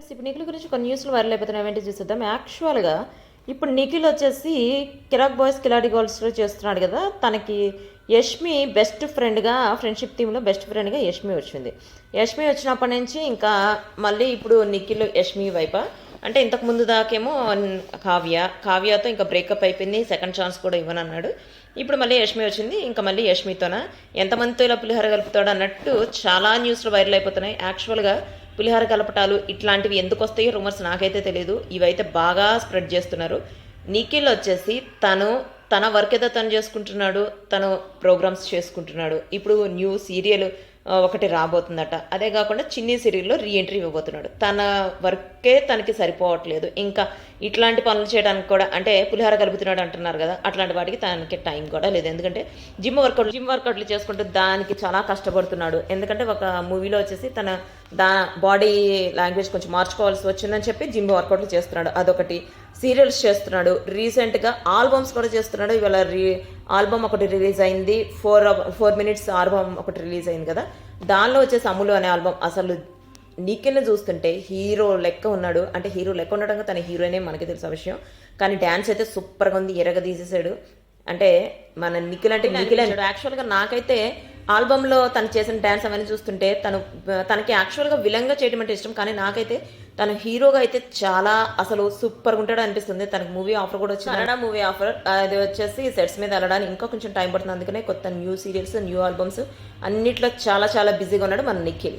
ఇప్పుడు నిఖిల్ గురించి కొన్ని న్యూస్లు వైరల్ అయిపోతున్నాయి. ఏంటి చూసేద్దాం. యాక్చువల్గా ఇప్పుడు నిఖిల్ వచ్చేసి కిరాక్ బాయ్స్ కిలాడి గోల్స్లో చేస్తున్నాడు కదా. తనకి యష్మి బెస్ట్ ఫ్రెండ్గా ఫ్రెండ్షిప్ టీంలో బెస్ట్ ఫ్రెండ్గా యష్మి వచ్చింది. యష్మి వచ్చినప్పటి నుంచి ఇంకా మళ్ళీ ఇప్పుడు నిఖిల్ యష్మి వైప. అంటే ఇంతకు ముందు దాకేమో కావ్య కావ్యతో ఇంకా బ్రేకప్ అయిపోయింది. సెకండ్ ఛాన్స్ కూడా ఇవ్వనన్నాడు. ఇప్పుడు మళ్ళీ యష్మి వచ్చింది. ఇంకా మళ్ళీ యష్మితోన? ఎంతమందితో ఇలా పులిహోర కలుపుతాడు అన్నట్టు చాలా న్యూస్లు వైరల్ అయిపోతున్నాయి. యాక్చువల్గా పులిహోర కలపటాలు ఇట్లాంటివి ఎందుకు వస్తాయో రూమర్స్ నాకైతే తెలియదు ఇవైతే బాగా స్ప్రెడ్ చేస్తున్నారు. నిఖిల్ వచ్చేసి తను తన వర్క్ ఏదో తను చేసుకుంటున్నాడు తను ప్రోగ్రామ్స్ చేసుకుంటున్నాడు. ఇప్పుడు న్యూ సీరియల్ ఒకటి రాబోతుందట. అదే కాకుండా చిన్ని సిరీల్లో రీఎంట్రీ ఇవ్వబోతున్నాడు. తన వర్కే తనకి సరిపోవట్లేదు. ఇంకా ఇట్లాంటి పనులు చేయడానికి కూడా అంటే పులిహార కలుపుతున్నాడు అంటున్నారు కదా అట్లాంటి వాటికి తనకి టైం కూడా లేదు. ఎందుకంటే జిమ్ వర్కౌట్ జిమ్ వర్కౌట్లు చేసుకుంటూ దానికి చాలా కష్టపడుతున్నాడు. ఎందుకంటే ఒక మూవీలో వచ్చేసి తన దా బాడీ లాంగ్వేజ్ కొంచెం మార్చుకోవాల్సి వచ్చిందని చెప్పి జిమ్ వర్కౌట్లు చేస్తున్నాడు. అదొకటి. సీరియల్స్ చేస్తున్నాడు. రీసెంట్గా ఆల్బమ్స్ కూడా చేస్తున్నాడు. ఇవాళ రీ ఆల్బమ్ ఒకటి రిలీజ్ అయింది. ఫోర్ ఫోర్ మినిట్స్ ఆల్బమ్ ఒకటి రిలీజ్ అయింది కదా. దానిలో వచ్చేసి అమ్ములు అనే ఆల్బమ్ అసలు నిఖిల్ని చూస్తుంటే హీరో లెక్క ఉన్నాడు. అంటే హీరో లెక్క ఉండడం తన హీరోనే మనకి తెలిసిన విషయం. కానీ డ్యాన్స్ అయితే సూపర్గా ఉంది. ఎరగ తీసేసాడు అంటే మన నిఖిల్ అంటే నిఖిల్ యాక్చువల్గా నాకైతే ఆల్బంలో తను చేసిన డ్యాన్స్ అవన్నీ చూస్తుంటే తను తనకి యాక్చువల్గా విలంగా చేయడం అంటే ఇష్టం కానీ నాకైతే తను హీరోగా అయితే చాలా అసలు సూపర్గా ఉంటాడు అనిపిస్తుంది. తనకు మూవీ ఆఫర్ కూడా వచ్చింది. కన్నడ మూవీ ఆఫర్ అది వచ్చేసి సెట్స్ మీద వెళ్ళడానికి ఇంకా కొంచెం టైం పడుతుంది. అందుకనే కొత్త న్యూ సీరియల్స్ న్యూ ఆల్బమ్స్ అన్నిట్లో చాలా చాలా బిజీగా ఉన్నాడు మన నిఖిల్.